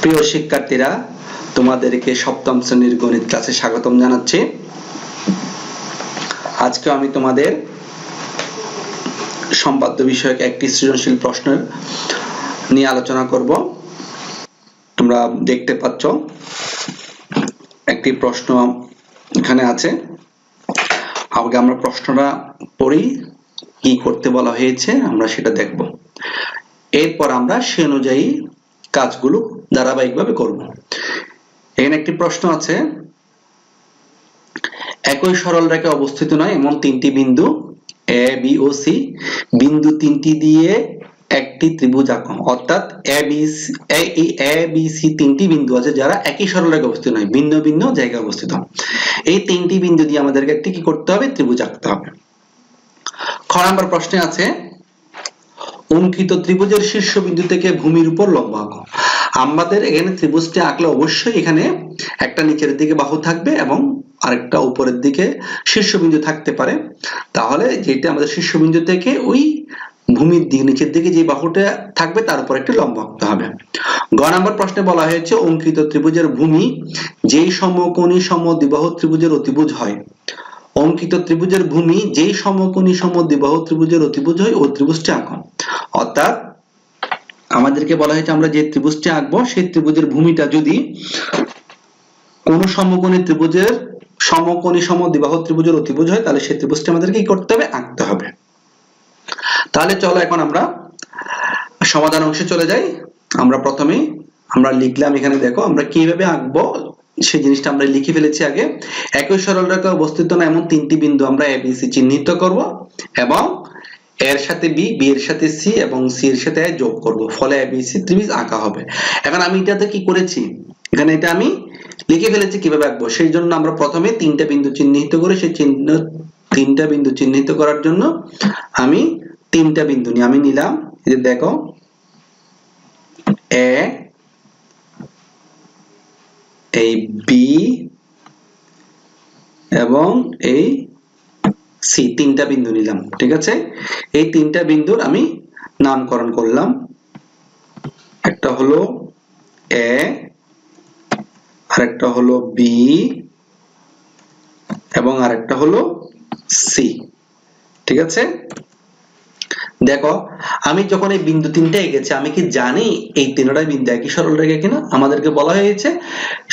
প্রিয় শিক্ষার্থীরা, তোমাদেরকে সপ্তম শ্রেণির গণিত ক্লাসে স্বাগতম জানাচ্ছি। আজকে আমি তোমাদের সম্পাদ্য বিষয়ক একটি সৃজনশীল প্রশ্নের নিয়ে আলোচনা করব। তোমরা দেখতে পাচ্ছ, একটি প্রশ্ন এখানে আছে। আগে আমরা প্রশ্নটা পড়ি, কি করতে বলা হয়েছে, আমরা সেটা দেখব। এরপর আমরা সে অনুযায়ী কাজগুলো ধারাবাহিকভাবে করব। এখানে একটি প্রশ্ন আছে, একই সরল রেখে অবস্থিত নয়, এমন তিনটি বিন্দু এ বি ও সি বিন্দু তিনটি দিয়ে একটি ত্রিভুজ আঁকো। অর্থাৎ এ বি এই এ বি সি তিনটি বিন্দু আছে যারা একই সরল রেখে অবস্থিত নয়, ভিন্ন ভিন্ন জায়গায় অবস্থিত। এই তিনটি বিন্দু দিয়ে আমাদেরকে একটি কি করতে হবে? ত্রিভুজ আঁকতে হবে। খ নম্বর প্রশ্নে আছে, অঙ্কিত ত্রিভুজের শীর্ষবিন্দু থেকে ভূমির উপর লম্ব আঁকো। আমাদের এখানে ত্রিভুজটি আঁকলে অবশ্যই এখানে একটা নিচের দিকে বাহু থাকবে এবং আরেকটা উপরের দিকে শীর্ষবিন্দু থাকতে পারে। তাহলে যেটা আমাদের শীর্ষবিন্দু থেকে ওই ভূমির দিকে, নিচের দিকে যে বাহুটা থাকবে তার উপর একটি লম্ব আঁকতে হবে। গ নম্বর প্রশ্নে বলা হয়েছে, অঙ্কিত ত্রিভুজের ভূমি যেই সমকোণী সমদ্বিবাহু ত্রিভুজের অতিভুজ হয়। অঙ্কিত ত্রিভুজের ভূমি যেই সমকোণী সমদ্বিবাহু ত্রিভুজের অতিভুজ হয় ওই ত্রিভুজটি আঁকো। অর্থাৎ আমাদেরকে বলা হয়েছে আমরা যে ত্রিভুজটি আঁকবো, সেই ত্রিভুজের ভূমিটা যদি কোন সমকোণী ত্রিভুজের সমকোণী সমদ্বিবাহু ত্রিভুজের অতিভুজ হয়, তাহলে সেই ত্রিভুজটি আমাদেরকে কি করতে হবে? আঁকতে হবে। তাহলে চলো এখন আমরা সমাধান অংশে চলে যাই। আমরা প্রথমে আমরা লিখলাম এখানে দেখো, আমরা কীভাবে আঁকবো? সেই জিনিসটা আমরা লিখে ফেলেছি আগে। একই সরল রেখা অবস্থিত না, এমন তিনটি বিন্দু আমরা এ বি সি চিহ্নিত করব এবং এর সাথে বি বি এর সাথে সি এবং সি এর সাথে যোগ করব। ফলে এ, বি, সি ত্রিভুজ আঁকা হবে। এখন আমি এটাতে কি করেছি? এখানে এটা আমি লিখে ফেলেছি কীভাবে আঁকবো। সেই জন্য আমরা প্রথমে তিনটা বিন্দু চিহ্নিত করে সেই চিহ্ন, তিনটা বিন্দু চিহ্নিত করার জন্য আমি তিনটা বিন্দু নিয়ে আমি নিলাম, এই যে দেখো, এ, এই বি এবং এই সি, তিনটা বিন্দু নিলাম, ঠিক আছে? এই তিনটা বিন্দুর আমি নামকরণ করলাম। একটা হলো এ, আরেকটা হলো বি, এবং আরেকটা হলো সি, ঠিক আছে? দেখো, আমি যখন এই বিন্দু তিনটা এঁকেছি, আমি কি জানি এই তিনটাই বিন্দু একই সরল রেখা কিনা? আমাদেরকে বলা হয়েছে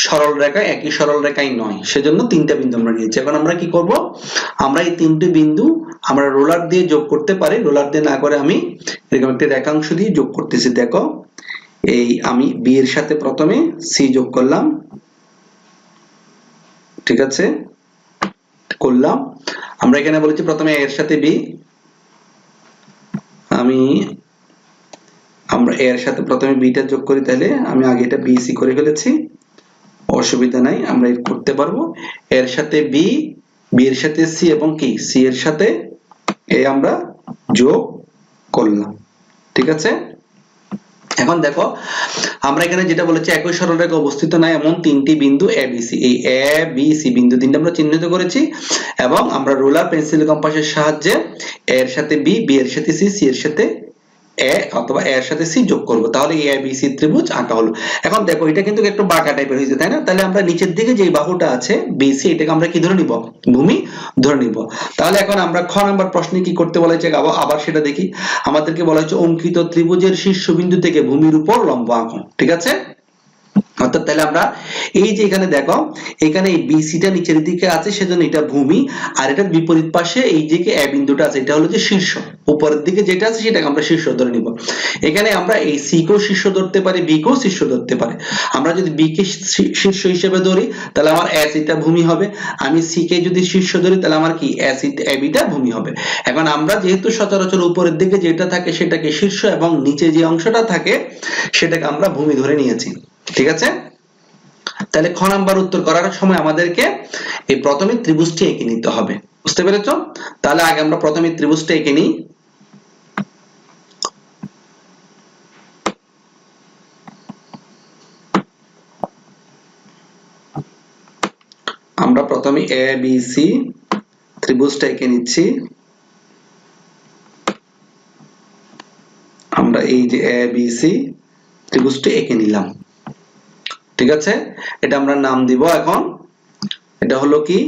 সরল রেখা একই সরল রেখাই নয়। সেজন্য তিনটা বিন্দু আমরা নিয়েছি। এখন আমরা কি করব? আমরা এই তিনটি বিন্দু আমরা রোলার দিয়ে যোগ করতে পারি। রোলার দিয়ে না করে আমি এরকম একটা রেখাংশ দিয়ে যোগ করতেছি। দেখো, এই আমি বি এর সাথে প্রথমে সি যোগ করলাম। ঠিক আছে? করলাম। আমরা এখানে বলেছি প্রথমে এর সাথে বি আমি, আমরা এর সাথে প্রথমে বিটা যোগ করি তাহলে আমি আগে এটা বিসি করে ফেলেছি। অসুবিধা নাই, আমরা করতে পারব। এর সাথে বি বি এর সাথে সি এবং কি? সি এর সাথে এ আমরা যোগ করলাম। ঠিক আছে? এখন দেখো, আমরা এখানে যেটা বলেছি, একই সরলরেখা অবস্থিত নাই এমন তিনটি বিন্দু এ বি সি এই এ বি সি বিন্দু তিনটা আমরা চিহ্নিত করেছি এবং আমরা রোলার পেন্সিল কম্পাসের সাহায্যে এর সাথে বি বি এর সাথে সি সি এর সাথে এ অথবা এর সাথে সি যোগ করব। তাহলে এ, বি, সি ত্রিভুজ আঁকা হলো। এখন দেখো, এটা কিন্তু একটু বাঁকা টাইপের হয়েছে, তাই না? তাহলে আমরা নিচের দিকে যে বাহুটা আছে বিসি এটাকে আমরা কি ধরে নিব? ভূমি ধরে নিব। তাহলে এখন আমরা খ নাম্বার প্রশ্নে কি করতে বলা হয়েছে আবার সেটা দেখি। আমাদেরকে বলা হয়েছে, অঙ্কিত ত্রিভুজের শীর্ষবিন্দু থেকে ভূমির উপর লম্ব আঁকুন, ঠিক আছে? অর্থাৎ তাহলে আমরা এই যে এখানে দেখো, এখানে এই বিসিটা নিচের দিকে আছে, সেজন্য এটা ভূমি, আর এটার বিপরীত পাশে এই যে এ বিন্দুটা আছে, এটা হলো যে শীর্ষ। উপরের দিকে যেটা আছে, সেটাকে আমরা শীর্ষ ধরে নিব। এখানে আমরা এই সি কেও শীর্ষ ধরতে পারি বি কেও শীর্ষ ধরতে আমরা যদি বি কে শীর্ষ হিসেবে ধরি, তাহলে আমার এস এটা ভূমি হবে। আমি সি কে যদি শীর্ষ ধরি, তাহলে আমার কি? এস এ বিটা ভূমি হবে। এখন আমরা যেহেতু সচরাচর উপরের দিকে যেটা থাকে, সেটাকে শীর্ষ এবং নিচে যে অংশটা থাকে, সেটাকে আমরা ভূমি ধরে নিয়েছি। ঠিক আছে? তাহলে খ নাম্বার উত্তর করার সময় আমাদেরকে এই প্রথমে ত্রিভুজটি এঁকে নিতে হবে। বুঝতে পেরেছ? তাহলে আগে আমরা প্রথমে ত্রিভুজটা এঁকে নিই। আমরা প্রথমে এ বি সি ত্রিভুজটা এঁকে নিচ্ছি। আমরা এই যে এ বি সি ত্রিভুজটি এঁকে নিলাম। ঠিক আছে? এটা আমরা নাম দিব এখন। এটা হলো কি?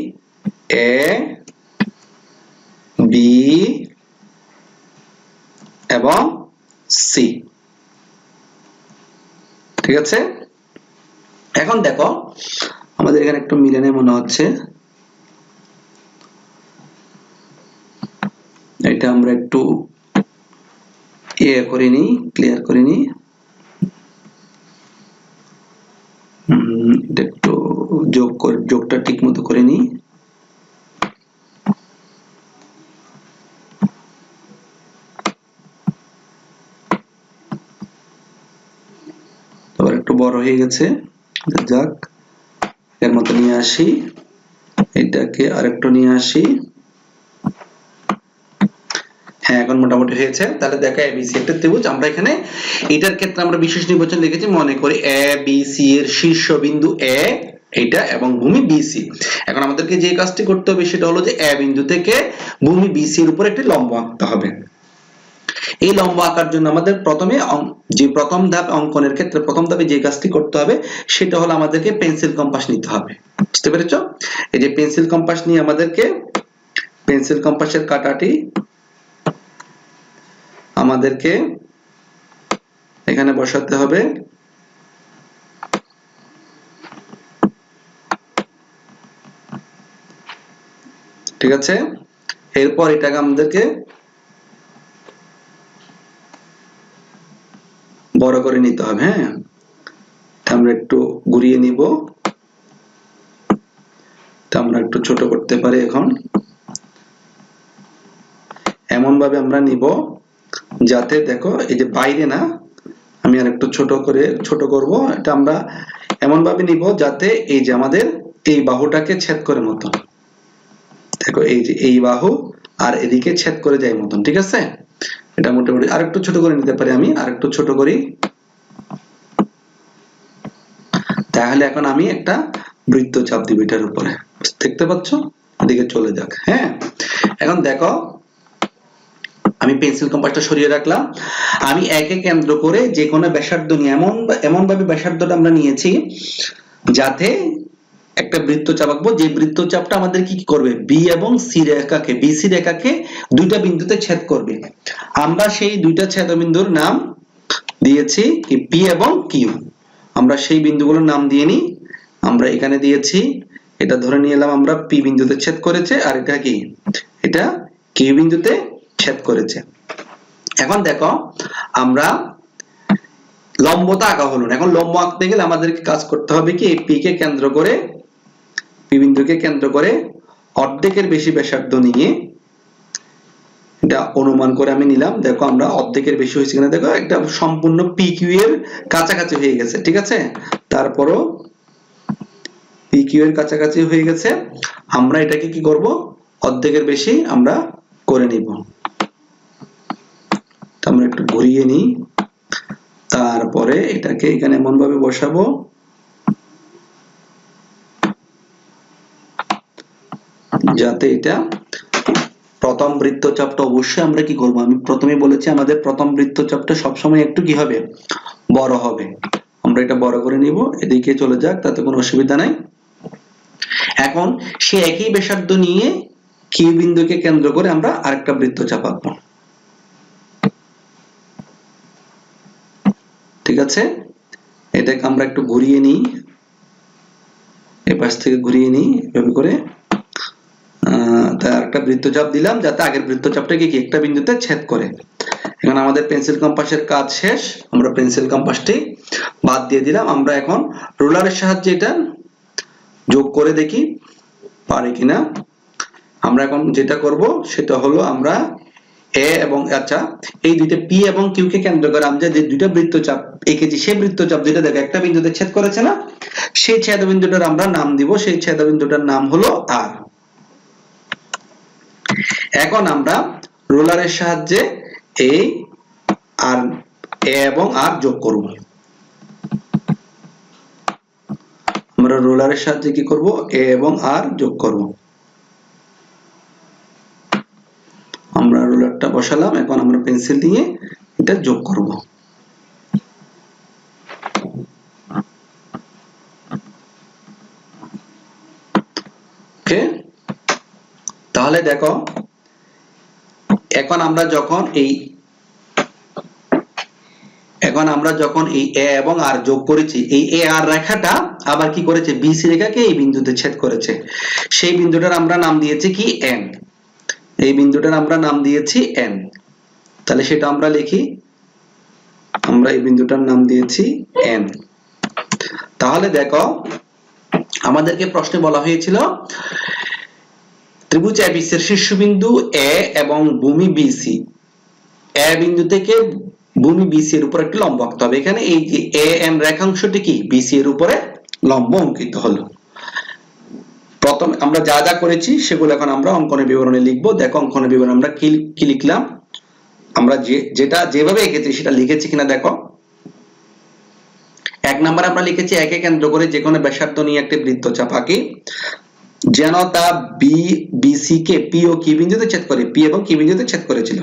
এ বি এবং সি ঠিক আছে? এখন দেখো, আমাদের এখানে একটু মিলে নেই মনে হচ্ছে। এটা আমরা একটু ইয়ে করিনি ক্লিয়ার করে নিই হুম, এটা একটু যোগ যোগটা ঠিক মতো করে নিই। এবার একটু বড় হয়ে গেছে, যাক, এর মতো নিয়ে আসি। এটাকে আরেকটু নিয়ে আসি হ্যাঁ এখন মোটামুটি হয়েছে। তাহলে দেখো এ বি সি একটা ত্রিভুজ। আমরা এখানে এটার ক্ষেত্রে আমরা বিশেষ নির্বাচন লিখেছি মনে করি এ বি সি এর শীর্ষবিন্দু এ এটা এবং ভূমি বিসি এখন আমাদেরকে যে কাজটি করতে হবে সেটা হলো যে এ বিন্দু থেকে ভূমি বিসি এর উপর একটি লম্ব আঁকতে হবে। এই লম্ব আঁকার জন্য আমাদের প্রথমে যে প্রথম ধাপ অঙ্কনের ক্ষেত্রে প্রথম ধাপে যে কাজটি করতে হবে, সেটা হলো আমাদেরকে পেন্সিল কম্পাস নিতে হবে। বুঝতে পেরেছ? এই যে পেন্সিল কম্পাস নিয়ে আমাদেরকে পেন্সিল কম্পাসের কাঁটাটি আমাদেরকে এখানে বসাতে হবে। ঠিক আছে? এরপর এটাকে আমাদেরকে বড় করে নিতে হবে হ্যাঁ? আমরা একটু ঘুরিয়ে নিব। আমরা একটু ছোট করতে পারি এখন। এমন ভাবে আমরা নিব। যাতে দেখো, এই যে বাইরে না, আমি আর একটু ছোট করে, ছোট করব, এটা আমরা এমন ভাবে নিব যাতে এই যে আমাদের এই বাহুটাকে ছেদ করে মতন। দেখো, এই যে এই বাহু আর এদিকে ছেদ করে যায় মতন, ঠিক আছে? এটা মোটামুটি আর একটু ছোট করে নিতে পারি আমি আর একটু ছোট করি। তাহলে এখন আমি একটা বৃত্ত চাপ দিব এটার উপরে, দেখতে পাচ্ছ? এদিকে চলে যাক হ্যাঁ? এখন দেখো আমি পেন্সিল কম্পাসটা সরিয়ে রাখলাম। আমি একে কেন্দ্র করে যে কোনো ব্যাসার্ধ নিয়ে, এমন এমন ভাবে ব্যাসার্ধটা আমরা নিয়েছি যাতে একটা বৃত্তচাপ আঁকবো। যে বৃত্তচাপটা আমাদের কি করবে? বি এবং সি রেখাকে বিসি রেখাকে দুইটা বিন্দুতে ছেদ করবে। আমরা সেই দুইটা ছেদবিন্দুর নাম দিয়েছি কি পি এবং কিউ আমরা সেই বিন্দুগুলোর নাম দিয়ে নিই। আমরা এখানে দিয়েছি, এটা ধরে নিয়ে এলাম আমরা পি বিন্দুতে ছেদ করেছে, আর এটা কি? এটা কিউ বিন্দুতে ছেদ করেছে। এখন দেখো, আমরা লম্বটা আঁকা হলো না এখন লম্ব আঁকতে গেলে আমাদেরকে কাজ করতে হবে কি পি কে কেন্দ্র করে পি বিন্দুকে কেন্দ্র করে অর্ধেকের বেশি ব্যাসার্ধ নিয়ে এটা অনুমান করে আমি নিলাম। দেখো, আমরা অর্ধেকের বেশি হয়েছে কিনা, দেখো, একটা সম্পূর্ণ পি কিউ এর কাছাকাছি হয়ে গেছে, ঠিক আছে? তারপরও পি কিউ এর কাছাকাছি হয়ে গেছে। আমরা এটাকে কি করব? অর্ধেকের বেশি আমরা করে নিব। আমরা একটু ঘুরিয়ে নিই। তারপরে এটাকে এখানে এমন ভাবে বসাবো। যাতে এটা প্রথম বৃত্তচাপটা অবশ্যই আমরা কি করব? আমি প্রথমে বলেছি, আমাদের প্রথম বৃত্তচাপটা সবসময় একটু কি হবে? বড় হবে। আমরা এটা বড় করে নিব। এদিকে চলে যাক, তাতে কোনো অসুবিধা নাই। এখন সে একই ব্যাসার্ধ নিয়ে কিউ বিন্দুকে কেন্দ্র করে আমরা আরেকটা বৃত্তচাপ আঁকবো। ঠিক আছে? এটাকে আমরা একটু ঘুরিয়ে নিই। এ পাশ থেকে ঘুরিয়ে নিই, এভাবে করে। একটা বৃত্তচাপ দিলাম যাতে আগের বৃত্তচাপটাকে কি একটা বিন্দুতে ছেদ করে। এখন আমাদের পেন্সিল কম্পাসের কাজ শেষ। আমরা পেন্সিল কম্পাসটি বাদ দিয়ে দিলাম। আমরা এখন রুলারের সাহায্যে এটা যোগ করে দেখি পারে কিনা। আমরা এখন যেটা করব সেটা হলো আমরা এ এবং আচ্ছা এই দুইটা পি এবং কিউ কে কেন্দ্র করে আমরা যে দুইটা বৃত্তচাপ এঁকেছি সেই বৃত্তচাপ যেটা দেখো, একটা বিন্দুতে ছেদ করেছে না? সেই ছেদবিন্দুটার আমরা নাম দিব, সেই ছেদবিন্দুটার নাম হলো আর এখন আমরা রোলারের সাহায্যে এই আর এ এবং আর যোগ করব। আমরা রোলারের সাহায্যে কি করব? এ এবং আর যোগ করব। আমরা রোলারটা বসালাম, এখন আমরা পেন্সিল দিয়ে এটা যোগ করব। ওকে? তাহলে দেখো, এখন আমরা যখন এই, এখন আমরা যখন এই এ এবং আর যোগ করেছি, এই এ আর রেখাটা আবার কি করেছে? বিসি রেখাকে এই বিন্দুতে ছেদ করেছে। সেই বিন্দুটার আমরা নাম দিয়েছি কি? এন এই বিন্দুটার আমরা নাম দিয়েছি এন তাহলে সেটা আমরা লিখি, আমরা এই বিন্দুটার নাম দিয়েছি এন তাহলে দেখো, আমাদেরকে প্রশ্নে বলা হয়েছিল, ত্রিভুজ এর শীর্ষবিন্দু এ এবং ভূমি বিসি এ বিন্দু থেকে ভূমি বিসি এর উপর একটি লম্ব আঁকতে হবে। এখানে এই যে এ এন রেখাংশটি কি? বিসি এর উপরে লম্ব অঙ্কিত হলো। প্রথম আমরা যা যা করেছি, সেগুলো এখন আমরা অঙ্কনের বিবরণে লিখব। দেখো অঙ্কনের বিবরণে আমরা কি কি লিখলাম? আমরা যেটা যেভাবে এঁকেছি সেটা লিখেছি কিনা দেখো। এক নাম্বার আমরা লিখেছি একে কেন্দ্র করে যে কোনো ব্যাসার্ধ নিয়ে একটি বৃত্তচাপ আঁকি যেন তা B BC K P O Q বিন্দুতে ছেদ করে পি এবং কিউ বিন্দুতে ছেদ করেছিল।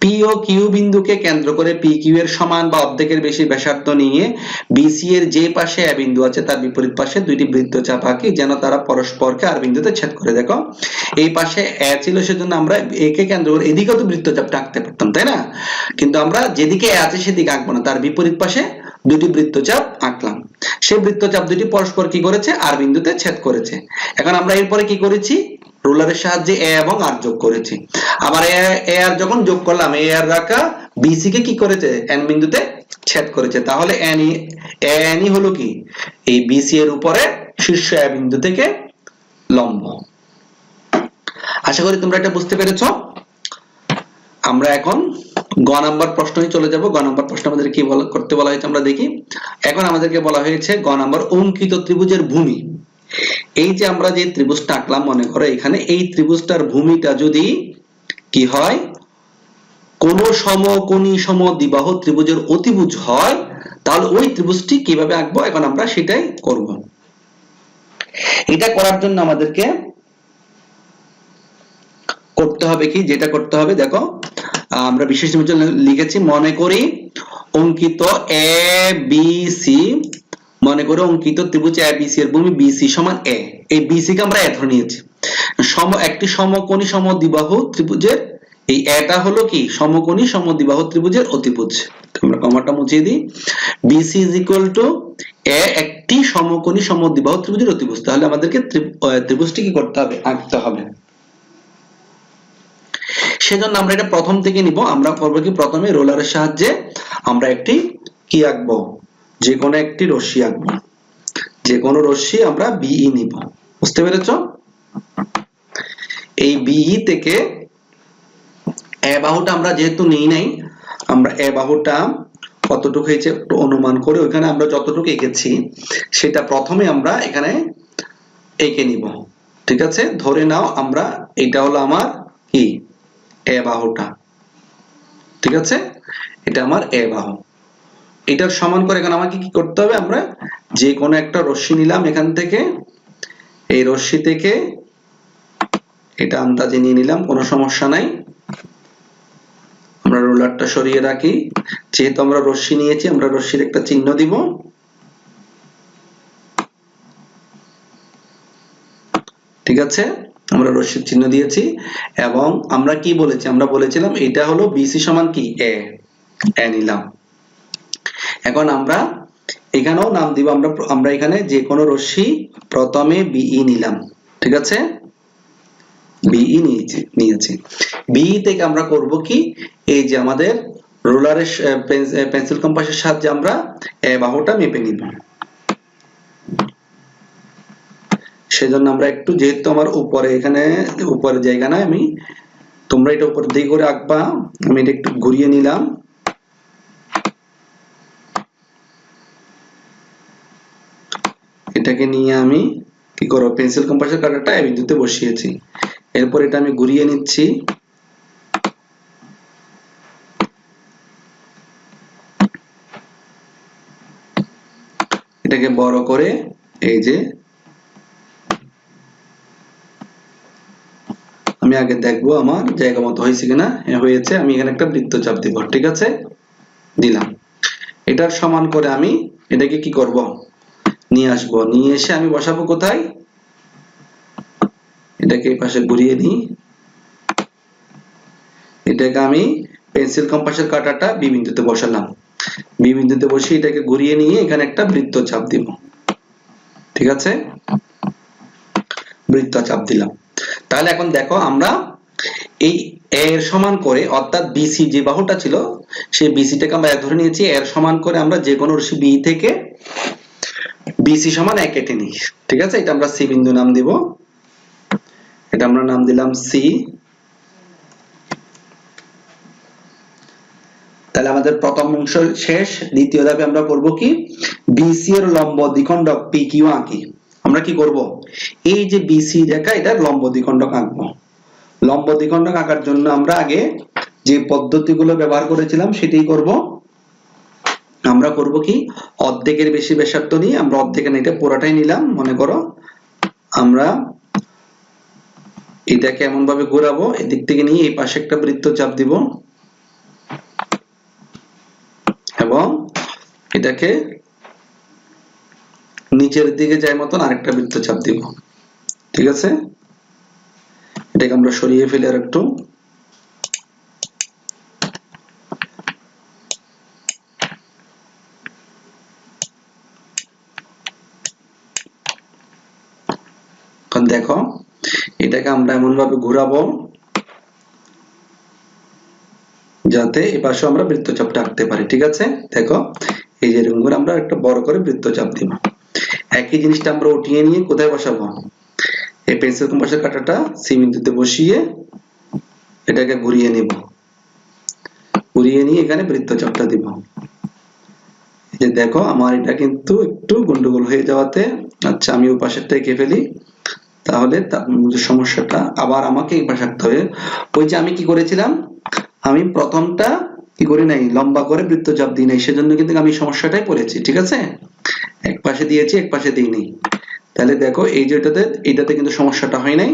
পি ও কিউ বিন্দুকে কেন্দ্র করে পি কিউ এর সমান বা অর্ধেকের বেশি ব্যাসার্ধ নিয়ে বিসি এর যে পাশে এ বিন্দু আছে, তার বিপরীত পাশে দুইটি বৃত্তচাপ আঁকি, যেন তারা পরস্পরকে আর বিন্দুতে ছেদ করে। দেখো, এই পাশে এ ছিল সেজন্য আমরা একে কেন্দ্র করে এদিকেও তো বৃত্তচাপটা আঁকতে পারতাম, তাই না? কিন্তু আমরা যেদিকে এ আছে সেদিকে আঁকবো না, তার বিপরীত পাশে দুটি বৃত্তচাপ আঁকলাম। সেই বৃত্তচাপ দুটি পরস্পর কি করেছে? আর বিন্দুতে ছেদ করেছে। এখন আমরা এরপরে কি করেছি? রুলারের সাহায্যে এ এবং আর যোগ করেছি। আবার এ আর যখন যোগ করলাম এ আর রাখা বিসি কে কি করেছে? এন বিন্দুতে ছেদ করেছে। তাহলে এন এন হলো কি? এই বিসি এর উপরে শীর্ষ এ বিন্দু থেকে লম্ব। আশা করি তোমরা এটা বুঝতে পেরেছ। আমরা এখন গ নাম্বার প্রশ্নে চলে যাব। গ নাম্বার প্রশ্ন আমাদের কি করতে বলা হয়েছে আমরা দেখি। এখন আমাদেরকে বলা হয়েছে গ নাম্বার অঙ্কিত ত্রিভুজের ভূমি। এই যে আমরা যে ত্রিভুজটা আঁকলাম মনে করো, এখানে এই ত্রিভুজটার ভূমিটা যদি কি হয়? কোন সমকোণী সমদ্বিবাহ ত্রিভুজের অতিভুজ হয়, তাহলে ওই ত্রিভুজটি কীভাবে আঁকবো? এখন আমরা সেটাই করব। এটা করার জন্য আমাদেরকে করতে হবে কি? যেটা করতে হবে, দেখো, আমরা বিশেষ লিখেছি, মনে করি, অঙ্কিত এ বি সি মনে করো অঙ্কিত ত্রিভুজ এ এর ভূমি বিসি সমান এ এই বিসি কে আমরা এ ধরে নিয়েছি। সম, একটি সমকোণী সমদ্বিবাহ ত্রিভুজের, এই এটা হলো কি? সমকোণী সমদ্বিবাহ ত্রিভুজের অতিভুজ। আমরা কমাটা মুছিয়ে দিই। BC is equal to A একটি সমকোণী সমদ্বিবাহ ত্রিভুজের অতিভুজ। তাহলে আমাদেরকে ত্রিভুজটি কি করতে হবে? আঁকতে হবে। সেজন্য আমরা এটা প্রথম থেকে নিব। আমরা করব কি? প্রথমে রোলারের সাহায্যে আমরা একটি কি আঁকবো? যে কোনো একটি রশ্মি আঁকবো। যে কোনো রশ্মি আমরা বিই নিব। বুঝতে পেরেছ? এই বিই থেকে এ বাহুটা আমরা যেহেতু নেই নাই, আমরা এ বাহুটা কতটুকু হয়েছে একটু অনুমান করে ওইখানে আমরা যতটুকু এঁকেছি, সেটা প্রথমে আমরা এখানে এঁকে নিব। ঠিক আছে? ধরে নাও আমরা এটা হলো আমার কি? এ বাহুটা। ঠিক আছে? এটা আমার এ বাহু। এটার সমান করে এখন আমাকে কি করতে হবে? আমরা যে কোনো একটা রশ্মি নিলাম এখান থেকে। এই রশ্মি থেকে এটা আন্দাজে নিয়ে নিলাম, কোনো সমস্যা নাই। আমরা রোলারটা সরিয়ে রাখি। যেহেতু আমরা রশ্মি নিয়েছি, আমরা রশ্মির একটা চিহ্ন দিব। ঠিক আছে? আমরা রশ্মির চিহ্ন দিয়েছি। এবং আমরা কি বলেছি? আমরা বলেছিলাম, এটা হলো বিসি সমান কি? এ নিলাম। এখন আমরা এখানেও নাম দিব, আমরা আমরা এখানে যে কোনো রশ্মি প্রথমে বিই নিলাম, ঠিক আছে? বিই নিয়েছি বিই থেকে আমরা করব কি? এই যে আমাদের রোলারের পেন্সিল কম্পাসের সাহায্যে আমরা বাহুটা মেপে নিব। সেজন্য আমরা একটু, যেহেতু আমার উপরে এখানে উপরে জায়গা না আমি, তোমরা এটা উপর দিকে করে আঁকবা। আমি এটা একটু ঘুরিয়ে নিলাম। এটাকে নিয়ে আমি কি করব? পেন্সিল কম্পাসের কাঁটাটা এই বিন্দুতে বসিয়েছি। এরপর এটা আমি ঘুরিয়ে নিচ্ছি। এটাকে বড় করে এই যে আমি আগে দেখব আমার জায়গা মতো হয়েছে কিনা। হ্যাঁ হয়েছে, আমি এখানে একটা বৃত্তচাপ দিব, ঠিক আছে? দিলাম। এটার সমান করে আমি এটাকে কি করব? নিয়ে আসব। নিয়ে এসে আমি বসাবো কোথায়? এটাকে পাশে ঘুরিয়ে নিই। এটাকে আমি পেন্সিল কম্পাসের কাঁটাটা বি বিন্দুতে বসালাম। বি বিন্দুতে বসিয়ে এটাকে ঘুরিয়ে নিয়ে এখানে একটা বৃত্ত চাপ দিব। ঠিক আছে? বৃত্ত চাপ দিলাম। তাহলে এখন দেখো আমরা এই এর সমান করে, অর্থাৎ বিসি যে বাহুটা ছিল, সেই বিসিটাকে আমরা ধরে নিয়েছি। এর সমান করে আমরা যে কোনো রশ্মি বি থেকে বিসি সমান এক কেটে নিই ঠিক আছে? এটা আমরা সি বিন্দু নাম দিব। এটা আমরা নাম দিলাম সি তাহলে আমাদের প্রথম অংশ শেষ। দ্বিতীয় ধাপে আমরা করব কি? বিসি এর লম্ব দ্বিখণ্ডক কিউ আঁকি। আমরা কি করব? এই যে বিসি রেখা এটার লম্ব দ্বিখণ্ডক আঁকবো। লম্ব দ্বিখণ্ডক আঁকার জন্য আমরা আগে যে পদ্ধতিগুলো ব্যবহার করেছিলাম, সেটাই করব। আমরা করব কি? অর্ধেকের বেশি ব্যাসার্ধ নিয়ে আমরা অর্ধেকের এটা পুরোটাই নিলাম, মনে করো। আমরা এটাকে এমন ভাবে ঘোরাবো, এদিক থেকে নিয়ে এই পাশে একটা বৃত্ত চাপ দিব। এবং এটাকে নিচের দিকে যায় মতন আরেকটা বৃত্ত চাপ দিব। ঠিক আছে? এটাকে আমরা সরিয়ে ফেলি আর একটু দেখো, এটাকে আমরা এমন ভাবে ঘোরাবো যাতে এ পাশে আমরা বৃত্তচাপটা আঁকতে পারি, ঠিক আছে? দেখো, এই যে এরকম আমরা একটা বড় করে বৃত্তচাপ দিব। একই জিনিসটা আমরা উঠিয়ে নিয়ে কোথায় বসাবো? এই পেন্সিল কম্পাসের কাঁটাটা সি বসিয়ে এটাকে ঘুরিয়ে নিব। ঘুরিয়ে নিয়ে এখানে বৃত্তচাপটা দিব। যে দেখো, আমার এটা কিন্তু একটু গন্ডগোল হয়ে যাওয়াতে আচ্ছা আমি ওই পাশেরটা এঁকে ফেলি। তাহলে সমস্যাটা। আবার আমাকে পাশে আঁকতে হবে ওই যে আমি কি করেছিলাম? আমি প্রথমটা কি করি নাই, লম্বা করে বৃত্তচাপ দিই নাই, সেজন্য কিন্তু আমি সমস্যাটাই পড়েছি, ঠিক আছে? এক পাশে দিয়েছি, এক পাশে দিই নাই তাহলে দেখো, এই যেটাতে এইটাতে কিন্তু সমস্যাটা হয় নাই।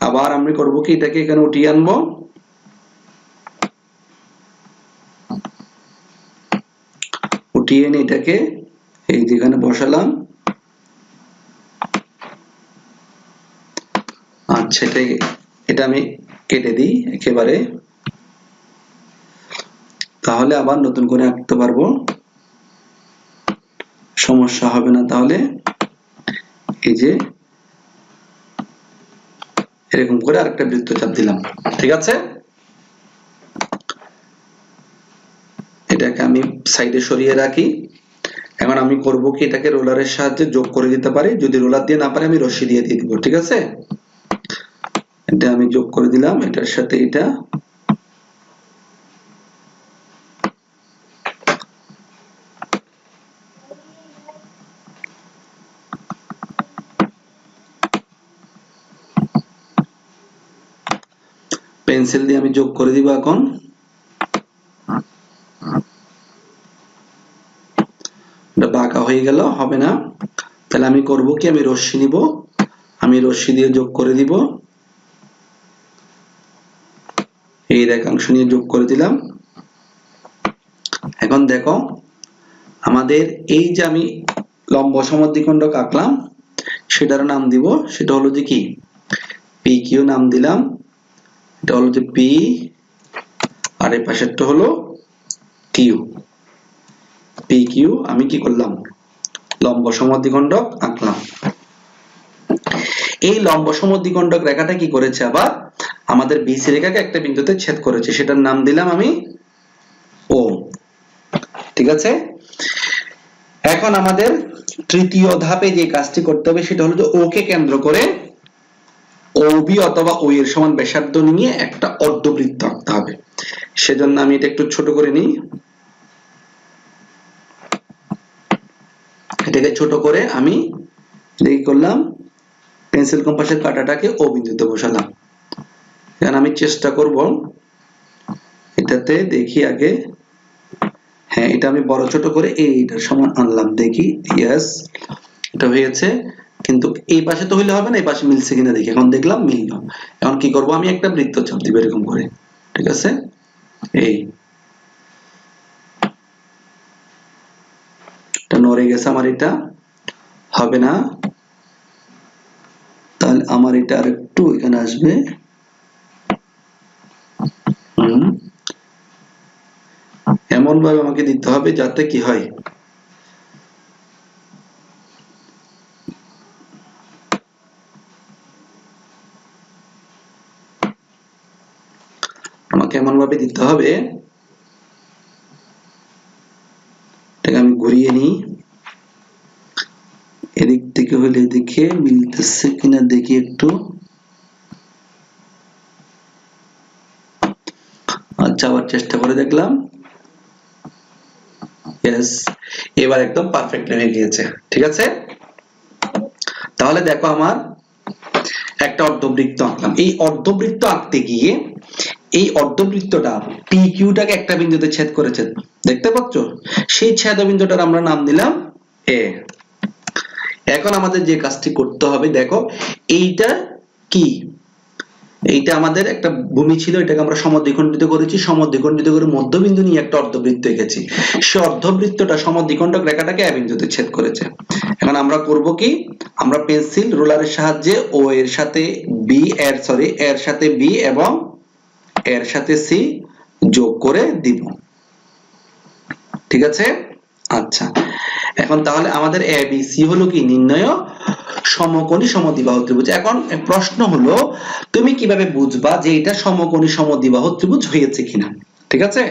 আবার আমি করব কি, এটাকে এখানে উঠিয়ে আনব। উঠিয়ে এনে এটাকে এই যেখানে বসালাম। আচ্ছা এটা এটা আমি কেটে দিই একেবারে। তাহলে আবার নতুন করে আঁকতে পারব। সমস্যা হবে না তাহলে। এই যে এরকম করে আরেকটা বৃত্তচাপ দিলাম, ঠিক আছে? এটাকে আমি সাইডে সরিয়ে রাখি। এখন আমি করব কি, এটাকে রোলারের সাহায্যে যোগ করে দিতে পারি। যদি রোলার দিয়ে না পারে, আমি রশি দিয়ে দিয়ে দিব, ঠিক আছে? এটা আমি যোগ করে দিলাম, এটার সাথে এটা পেন্সিল দিয়ে আমি যোগ করে দিব এখন। বাঁকা হয়ে গেল, হবে না। তাহলে আমি করব কি? আমি রশ্মি নিব। আমি রশ্মি দিয়ে যোগ করে দিব। এই রেখাংশ নিয়ে যোগ করে দিলাম। এখন দেখো, আমাদের এই যে আমি লম্ব সমদ্বিখণ্ডক আঁকলাম সেটার নাম দিব, সেটা হলো যে কি? পি নাম দিলাম, এটা হলো যে পি আর এই পাশেরটা হলো কিউ পি কিউ আমি কি করলাম? লম্ব সমদ্বিখণ্ডক আঁকলাম। এই লম্ব সমদ্বিখণ্ডক রেখাটা কি করেছে আবার? আমাদের বিসি রেখাকে একটা বিন্দুতে ছেদ করেছে, সেটার নাম দিলাম আমি ও ঠিক আছে? এখন আমাদের তৃতীয় ধাপে যে কাজটি করতে হবে, সেটা হলো যে ওকে কেন্দ্র করে ওবি অথবা ও এর সমান ব্যাসার্ধ নিয়ে একটা অর্ধবৃত্ত আঁকতে হবে। সেজন্য আমি এটা একটু ছোট করে নিই। এটাকে ছোট করে আমি করলাম, পেন্সিল কম্পাসের কাঁটাটাকে ও বিন্দুতে বসালাম। এখন আমি চেষ্টা করব এটাতে দেখি আগে। হ্যাঁ এটা আমি বড় ছোট করে এইটার সমান আনলাম। দেখি ইয়েস এটা হয়েছে। কিন্তু এই পাশে তো হইলে হবে না, এই পাশে মিলছে কিনা দেখি। এখন দেখলাম মিলল। এখন কি করব? আমি একটা বৃত্ত চাপ দিব এরকম করে। ঠিক আছে? এই। এটা নড়ে গেছে আমার এটা। হবে না। তাহলে আমার এটা আর একটু এখানে আসবে। এমন ভাবে আমাকে দিতে হবে যাতে কি হয়। আমাকে এমন ভাবে দিতে হবে। এটাকে আমি ঘুরিয়ে নিই। এদিক থেকে হলে এদিকে মিলতেছে কিনা দেখি একটু। আচ্ছা আবার চেষ্টা করে দেখলাম। ইয়েস এবার একদম পারফেক্ট হয়ে গিয়েছে। ঠিক আছে? তাহলে দেখো আমার একটা অর্ধবৃত্ত আঁকলাম। এই অর্ধবৃত্ত আঁকতে গিয়ে এই অর্ধবৃত্তটা পি কিউটাকে একটা বিন্দুতে ছেদ করেছে। দেখতে পাচ্ছ? সেই ছেদ বিন্দুটার আমরা নাম দিলাম এ এখন আমাদের যে কাজটি করতে হবে, দেখো, এইটা কি? এইটা আমাদের একটা ভূমি ছিল, এটাকে আমরা সমদ্বিখণ্ডিত করেছি। সমদ্বিখণ্ডিত করে মধ্যবিন্দু নিয়ে একটা অর্ধবৃত্ত এঁকেছি। সে অর্ধবৃত্তটা সমদ্বিখণ্ডক রেখাটাকে এ বিন্দুতে ছেদ করেছে। এখন আমরা করব কি? আমরা পেন্সিল রুলারের সাহায্যে ও এর সাথে বি এর সরি এর সাথে বি এবং এর সাথে সি যোগ করে দিব। ঠিক আছে? আচ্ছা। এখন তাহলে আমাদের এ বি সি হলো কি? নির্ণয় সমকোণী সমদ্বিবাহু ত্রিভুজ। এখন প্রশ্ন হলো, তুমি কীভাবে বুঝবা যে এটা সমকোণী সমদ্বিবাহু ত্রিভুজ হয়েছে কিনা? ঠিক আছে?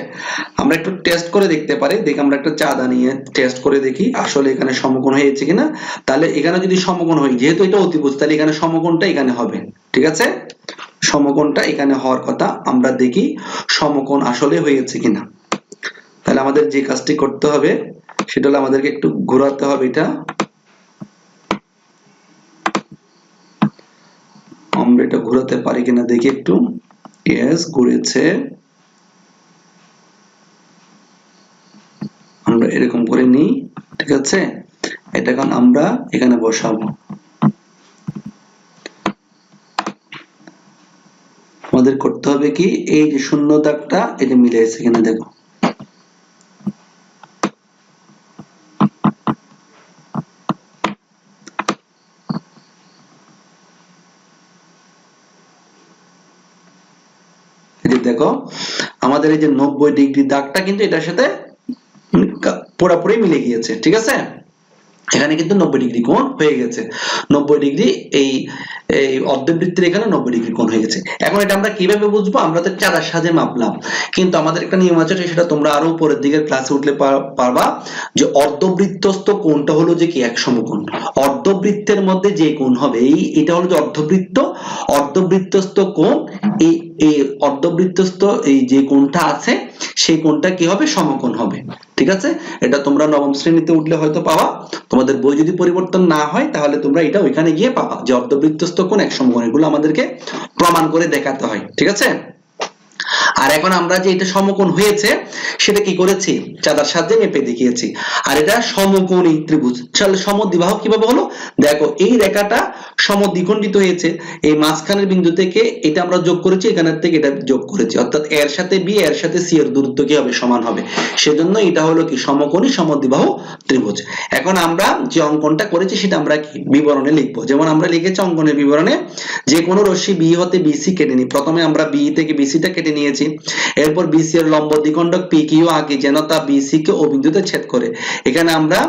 আমরা একটু টেস্ট করে দেখতে পারি। দেখি, আমরা একটা চাঁদা নিয়ে টেস্ট করে দেখি, আসলে এখানে সমকোণ হয়েছে কিনা? তাহলে এখানে যদি সমকোণ হয়, যেহেতু এটা অতিভুজ, তাহলে এখানে সমকোণটা এখানে হবে। ঠিক আছে? সমকোণটা এখানে হওয়ার কথা, আমরা দেখি সমকোণ আসলে হয়েছে কিনা। তাহলে আমাদের যে কাজটি করতে হবে সেটা হলো আমাদেরকে একটু ঘোরাতে হবে এটা। আমরা এটা ঘোরাতে পারি কিনা দেখি একটু। ইয়েস ঘুরেছে। আমরা এরকম করে নিই, ঠিক আছে? এটা এখন আমরা এখানে বসাবো। আমাদের করতে হবে কি? এই যে শূন্য দাগটা এটা মিলে কিনা দেখো দেখো আমাদের এই যে নব্বই ডিগ্রি দাগটা কিন্তু এটার সাথে পুরাপুরি মিলে গিয়েছে ঠিক আছে? এখানে কিন্তু নব্বই ডিগ্রি কোণ হয়ে গেছে। নব্বই ডিগ্রি এই এই অর্ধবৃত্তের এখানে নব্বই ডিগ্রি কোণ হয়ে গেছে। এখন এটা আমরা কীভাবে বুঝব? আমরা তো চাঁদার সাজে মাপলাম। কিন্তু আমাদের একটা নিয়ম আছে, সেটা তোমরা আরও উপরের দিকের ক্লাসে উঠলে পারবা যে অর্ধবৃত্তস্থ কোণটা হলো যে কি? এক সমকোণ। অর্ধবৃত্তের মধ্যে যে কোণ হবে, এই, এটা হলো যে অর্ধবৃত্ত। অর্ধবৃত্তস্থ কোণ, এই এই অর্ধবৃত্তস্থ এই যে কোণটা আছে, সেই কোণটা কি হবে? সমকোণ হবে। ঠিক আছে? এটা তোমরা নবম শ্রেণীতে উঠলে হয়তো পাওয়া তোমাদের বই যদি পরিবর্তন না হয়, তাহলে তোমরা এটা ওইখানে গিয়ে পাবা যে অর্ধবৃত্তস্থ কোন এক সমকোণ এগুলো আমাদেরকে প্রমাণ করে দেখাতে হয়। ঠিক আছে? আর এখন আমরা যে এটা সমকোণ হয়েছে, সেটা কি করেছি? চাঁদার সাহায্যে মেপে দেখিয়েছি। আর এটা সমকোণী ত্রিভুজ। তাহলে সমদ্বিবাহ কীভাবে হলো? দেখো, এই রেখাটা সমদ্বিখণ্ডিত হয়েছে। এই মাঝখানের বিন্দু থেকে এটা আমরা যোগ করেছি, এখানের থেকে এটা যোগ করেছি। অর্থাৎ এর সাথে বি এর সাথে সি এর দূরত্ব কি হবে? সমান হবে। সেজন্য এটা হলো কি? সমকোণী সমদ্বিবাহ ত্রিভুজ। এখন আমরা যে অঙ্কনটা করেছি, সেটা আমরা কি? বিবরণে লিখব। যেমন আমরা লিখেছি অঙ্কনের বিবরণে, যে কোনো রশ্মি বি হতে বিসি কেটে নিই। প্রথমে আমরা বি থেকে বিসিটা কেটে নিয়েছি। এরপর বিসি এর লম্ব দ্বিখণ্ডক পি কিউ আঁকি, যেন তা বিসি কে ও বিন্দুতে ছেদ করে। এখানে আমরা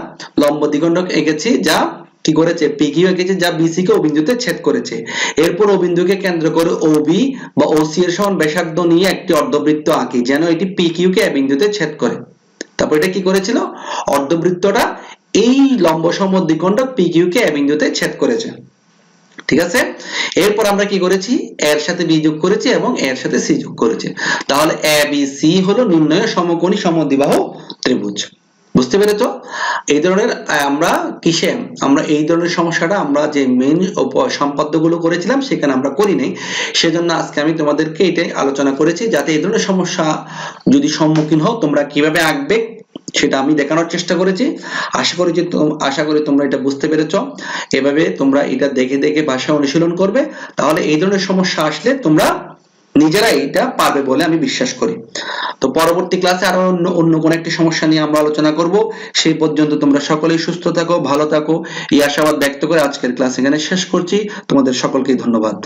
লম্ব দ্বিখণ্ডক এঁকেছি, যা কি করেছে? পি কিউ এঁকেছে, যা বিসি কে ও বিন্দুতে ছেদ করেছে। এরপর ও বিন্দুকে কেন্দ্র করে ও বি বা ও সি এর সমান ব্যাসার্ধ নিয়ে একটি অর্ধবৃত্ত আঁকি, যেন এটি পি কিউ কে বিন্দুতে ছেদ করে। তারপর এটা কি করেছিল? অর্ধবৃত্তটা এই লম্ব সম দ্বিখণ্ডক পি কিউ কে বিন্দুতে ছেদ করেছে। ঠিক আছে? এরপর আমরা কি করেছি? এর সাথে বি যোগ করেছি এবং এর সাথে সি যোগ করেছি। তাহলে এ, বি, সি হলো নির্ণয় সমকোণী সমদ্বিবাহ ত্রিভুজ। বুঝতে পেরেছ? এই ধরনের আমরা কিসে, আমরা এই ধরনের সমস্যাটা আমরা যে মেইন সম্পাদ্যগুলো করেছিলাম সেখানে আমরা করি নাই। সেজন্য আজকে আমি তোমাদেরকে এটাই আলোচনা করেছি যাতে এই ধরনের সমস্যা যদি সম্মুখীন হও, তোমরা কীভাবে আঁকবে সেটা আমি দেখানোর চেষ্টা করেছি। আশা করি যে আশা করি তোমরা এটা বুঝতে পেরেছ। এভাবে তোমরা এটা দেখে দেখে ভাষা অনুশীলন করবে। তাহলে এই ধরনের সমস্যা আসলে তোমরা নিজেরাই এটা পাবে বলে আমি বিশ্বাস করি। তো পরবর্তী ক্লাসে আরও অন্য অন্য কোনো একটি সমস্যা নিয়ে আমরা আলোচনা করব। সেই পর্যন্ত তোমরা সকলেই সুস্থ থাকো, ভালো থাকো। এই আশাবাদ ব্যক্ত করে আজকের ক্লাস এখানে শেষ করছি। তোমাদের সকলকে ধন্যবাদ।